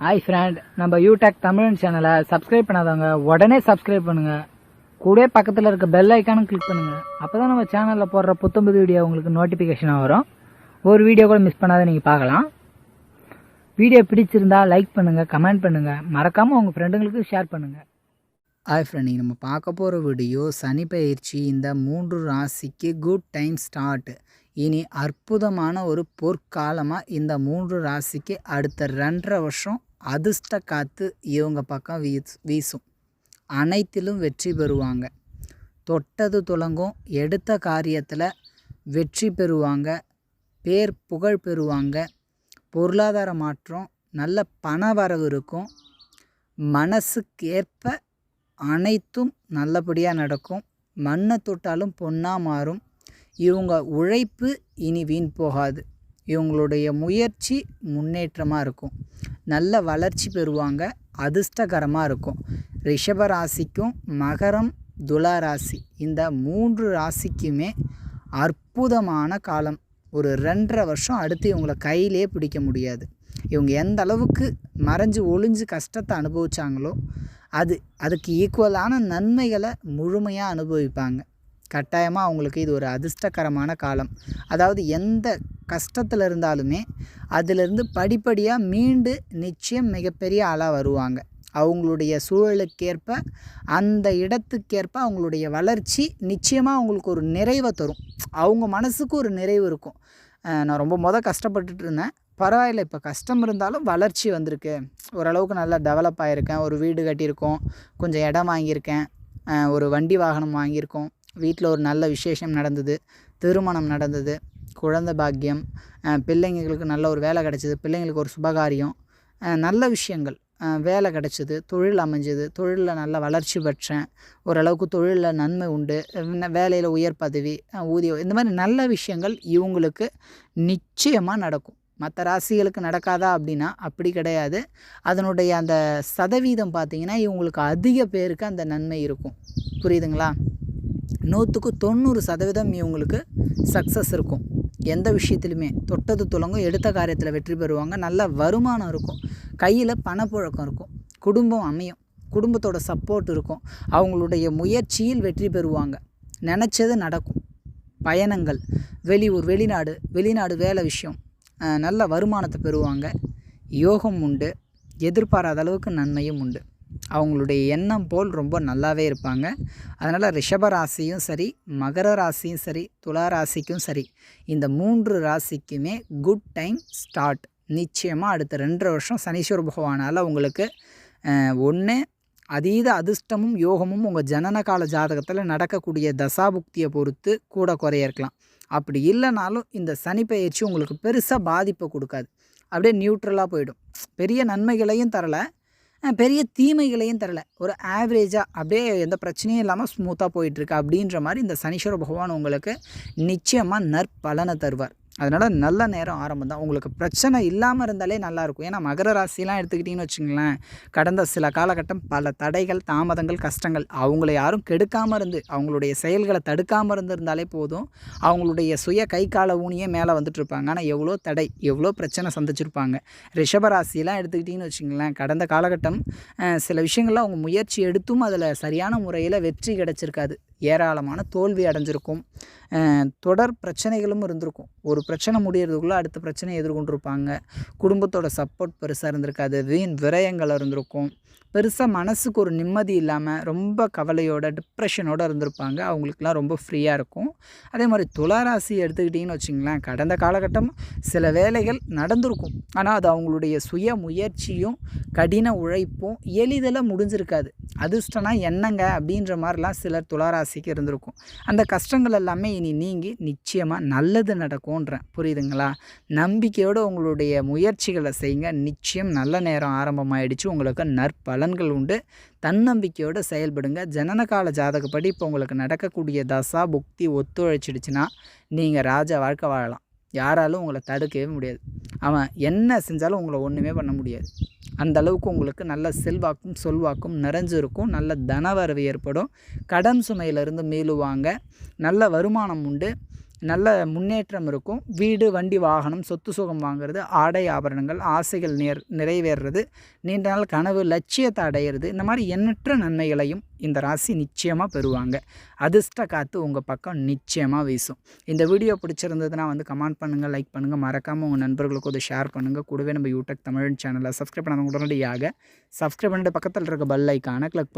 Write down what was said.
Hi friend நம்ம யூடெக் தமிழ் சேனலை subscribe பண்ணாதவங்க உடனே சப்ஸ்கிரைப் பண்ணுங்க. கூட பக்கத்தில் இருக்க பெல் ஐக்கானும் கிளிக் பண்ணுங்க. அப்பதான் நம்ம சேனலில் போடுற புத்தம்புது வீடியோ உங்களுக்கு நோட்டிஃபிகேஷனாக வரும். ஒரு வீடியோ கூட மிஸ் பண்ணாத நீங்கள் பார்க்கலாம். வீடியோ பிடிச்சிருந்தா லைக் பண்ணுங்கள் கமெண்ட் பண்ணுங்கள் மறக்காமல் உங்கள் ஃப்ரெண்டுங்களுக்கு ஷேர் பண்ணுங்கள் ஹாய் ஃப்ரெண்ட் நம்ம பார்க்க போகிற வீடியோ சனி பயிற்சி இந்த மூன்று ராசிக்கு குட் டைம் ஸ்டார்ட் இனி அற்புதமான ஒரு பொற்காலமாக இந்த மூன்று ராசிக்கு அடுத்த ரெண்டரை வருஷம் அதிர்ஷ்ட காற்று இவங்க பக்கம் வீஸ் வீசும். அனைத்திலும் வெற்றி பெறுவாங்க. தொட்டது துலங்கும் எடுத்த காரியத்தில் வெற்றி பெறுவாங்க. பேர் புகழ் பெறுவாங்க. பொருளாதார மாற்றம் நல்ல பண வரவு இருக்கும். மனசுக்கு ஏற்ப அனைத்தும் நல்லபடியாக நடக்கும். மண்ணை தொட்டாலும் பொன்னாக மாறும். இவங்க உழைப்பு இனி வீண் போகாது. இவங்களுடைய முயற்சி முன்னேற்றமாக இருக்கும். நல்ல வளர்ச்சி பெறுவாங்க. அதிர்ஷ்டகரமாக இருக்கும். ரிஷப ராசிக்கும் மகரம் துலா ராசி. இந்த மூன்று ராசிக்குமே அற்புதமான காலம். ஒரு ரெண்டரை வருஷம் அடுத்து இவங்கள கையிலே பிடிக்க முடியாது. இவங்க எந்த அளவுக்கு மறைஞ்சு ஒளிஞ்சு கஷ்டத்தை அனுபவிச்சாங்களோ அது அதுக்கு ஈக்குவலான நன்மைகளை முழுமையாக அனுபவிப்பாங்க. கட்டாயமாக அவங்களுக்கு இது ஒரு அதிர்ஷ்டகரமான காலம். அதாவது எந்த கஷ்டத்தில் இருந்தாலுமே அதிலிருந்து படிப்படியாக மீண்டு நிச்சயம் மிகப்பெரிய ஆளாக வருவாங்க. அவங்களுடைய சூழலுக்கேற்ப அந்த இடத்துக்கேற்ப அவங்களுடைய வளர்ச்சி நிச்சயமாக அவங்களுக்கு ஒரு நிறைவை தரும். அவங்க மனசுக்கு ஒரு நிறைவு இருக்கும். நான் ரொம்ப மொதல் கஷ்டப்பட்டுட்டு இருந்தேன். பரவாயில்ல இப்போ கஷ்டம் இருந்தாலும் வளர்ச்சி வந்திருக்கு. ஓரளவுக்கு நல்லா டெவலப் ஆகியிருக்கேன் ஒரு வீடு கட்டியிருக்கோம். கொஞ்சம் இடம் வாங்கியிருக்கேன். ஒரு வண்டி வாகனம் வாங்கியிருக்கோம். வீட்டில் ஒரு நல்ல விசேஷம் நடந்தது. திருமணம் நடந்தது. குழந்தை பாக்கியம் பிள்ளைங்களுக்கு நல்ல ஒரு வேலை கிடச்சிது பிள்ளைங்களுக்கு ஒரு சுபகாரியம் நல்ல விஷயங்கள் வேலை கிடச்சிது தொழில் அமைஞ்சது தொழிலில் நல்ல வளர்ச்சி பெற்றேன் ஓரளவுக்கு தொழிலில் நன்மை உண்டு வேலையில் உயர் பதவி ஊதியம் இந்த மாதிரி நல்ல விஷயங்கள் இவங்களுக்கு நிச்சயமாக நடக்கும். மற்ற ராசிகளுக்கு நடக்காதா அப்படின்னா அப்படி கிடையாது. அதனுடைய அந்த சதவீதம் பார்த்திங்கன்னா இவங்களுக்கு அதிக பேருக்கு அந்த நன்மை இருக்கும். புரியுதுங்களா? நூற்றுக்கு தொண்ணூறு சதவீதம் இவங்களுக்கு சக்ஸஸ் இருக்கும். எந்த விஷயத்துலையுமே தொட்டது துலங்கும் எடுத்த காரியத்தில் வெற்றி பெறுவாங்க. நல்ல வருமானம் இருக்கும். கையில் பணப்புழக்கம் இருக்கும். குடும்பம் அமையும். குடும்பத்தோட சப்போர்ட் இருக்கும். அவங்களுடைய முயற்சியில் வெற்றி பெறுவாங்க. நினச்சது நடக்கும். பயணங்கள் வெளியூர் வெளிநாடு வெளிநாடு வேலை விஷயம் நல்ல வருமானத்தை பெறுவாங்க. யோகம் உண்டு. எதிர்பாராத அளவுக்கு நன்மையும் உண்டு. அவங்களுடைய எண்ணம் போல் ரொம்ப நல்லாவே இருப்பாங்க. அதனால் ரிஷப ராசியும் சரி மகர ராசியும் சரி துலா ராசிக்கும் சரி இந்த மூன்று ராசிக்குமே குட் டைம் ஸ்டார்ட் நிச்சயமாக அடுத்த ரெண்டரை வருஷம் சனீஸ்வர பகவானால் உங்களுக்கு ஒன்று அதீத அதிர்ஷ்டமும் யோகமும் உங்கள் ஜனன கால ஜாதகத்தில் நடக்கக்கூடிய தசாபுக்தியை பொறுத்து கூட குறைய இருக்கலாம். அப்படி இல்லைனாலும் இந்த சனி பயிற்சி உங்களுக்கு பெருசாக பாதிப்பை கொடுக்காது. அப்படியே நியூட்ரலாக போயிடும். பெரிய நன்மைகளையும் தரலை. பெரிய தீமைகளையும் தரல. ஒரு ஆவரேஜாக அப்படியே எந்த பிரச்சனையும் இல்லாமல் ஸ்மூத்தாக போயிட்டுருக்கு அப்படின்ற மாதிரி இந்த சனீஸ்வர பகவான் உங்களுக்கு நிச்சயமாக நற்பலனை தருவார். அதனால் நல்ல நேரம் ஆரம்பம் தான் உங்களுக்கு பிரச்சனை இல்லாமல் இருந்தாலே நல்லாயிருக்கும். ஏன்னா மகர ராசிலாம் எடுத்துக்கிட்டிங்கன்னு வச்சுங்களேன் கடந்த சில காலகட்டம் பல தடைகள் தாமதங்கள் கஷ்டங்கள் அவங்கள யாரும் கெடுக்காமல் இருந்து அவங்களுடைய செயல்களை தடுக்காமல் இருந்திருந்தாலே போதும் அவங்களுடைய சுய கை கால ஊனியே மேலே வந்துட்டு இருப்பாங்க ஆனால் எவ்வளோ தடை எவ்வளோ பிரச்சனை சந்திச்சிருப்பாங்க. ரிஷபராசிலாம் எடுத்துக்கிட்டிங்கன்னு வச்சுங்களேன் கடந்த காலகட்டம் சில விஷயங்கள்லாம் அவங்க முயற்சி எடுத்தும் அதில் சரியான முறையில் வெற்றி கிடைச்சிருக்காது. ஏராளமான தோல்வி அடைஞ்சிருக்கும். தொடர் பிரச்சனைகளும் இருந்திருக்கும். ஒரு பிரச்சனை முடியறதுக்குள்ளே அடுத்த பிரச்சனையை எதிர்கொண்டிருப்பாங்க. குடும்பத்தோட சப்போர்ட் பெருசாக இருந்திருக்காது. வீண் விரயங்கள் இருந்திருக்கும். பெருசாக மனசுக்கு ஒரு நிம்மதி இல்லாமல் ரொம்ப கவலையோட டிப்ரெஷனோட இருந்திருப்பாங்க. அவங்களுக்குலாம் ரொம்ப ஃப்ரீயாக இருக்கும். அதே மாதிரி துளாராசி எடுத்துக்கிட்டிங்கன்னு வச்சிங்களேன் கடந்த காலகட்டம் சில வேலைகள் நடந்திருக்கும். ஆனால் அது அவங்களுடைய சுய முயற்சியும் கடின உழைப்பும் எளிதில் முடிஞ்சிருக்காது. அதிர்ஷ்டம்னா என்னங்க? அப்படின்ற மாதிரிலாம் சிலர் ராசிக்கு இருந்திருக்கும். அந்த கஷ்டங்கள் எல்லாமே இனி நீங்கி நிச்சயமாக நல்லது நடக்கும்ன்றேன். புரியுதுங்களா? நம்பிக்கையோடு உங்களுடைய முயற்சிகளை செய்யுங்க. நிச்சயம் நல்ல நேரம் ஆரம்பமாயிடுச்சு. உங்களுக்கு நற்பலன்கள் உண்டு. தன்னம்பிக்கையோடு செயல்படுங்க. ஜனனகால ஜாதகப்படி இப்போ உங்களுக்கு நடக்கக்கூடிய தசா புக்தி ஒத்துழைச்சிடுச்சுன்னா நீங்கள் ராஜா வாழ்க்கை வாழலாம். யாராலும் உங்களை தடுக்கவே முடியாது. அவன் என்ன செஞ்சாலும் உங்களை ஒன்றுமே பண்ண முடியாது. அந்த அளவுக்கு உங்களுக்கு நல்ல செல்வாக்கும் சொல்வாக்கும் நிறைஞ்சிருக்கும் நல்ல தனவரவு ஏற்படும். கடன் சுமையிலிருந்து மீளுவாங்க. நல்ல வருமானம் உண்டு. நல்ல முன்னேற்றம் இருக்கும். வீடு வண்டி வாகனம் சொத்து சுகம் வாங்குறது ஆடை ஆபரணங்கள் ஆசைகள் நேர் நிறைவேறுறது நீண்ட நாள் கனவு லட்சியத்தை அடையிறது இந்த மாதிரி எண்ணற்ற நன்மைகளையும் இந்த ராசி நிச்சயமாக பெறுவாங்க. அதிர்ஷ்ட காற்று உங்கள் பக்கம் நிச்சயமாக வீசும். இந்த வீடியோ பிடிச்சிருந்ததுன்னா வந்து கமெண்ட் பண்ணுங்கள் லைக் பண்ணுங்கள் மறக்காமல் உங்கள் நண்பர்களுக்கு அதை ஷேர் பண்ணுங்கள் கூடவே நம்ம யூடியூப் தமிழ் சேனலை சப்ஸ்கிரைப் பண்ணாமல் உடனடியாக சப்ஸ்கிரைப் பண்ணிட்டு பக்கத்தில் இருக்க பெல் ஐக்கானை கிளிக்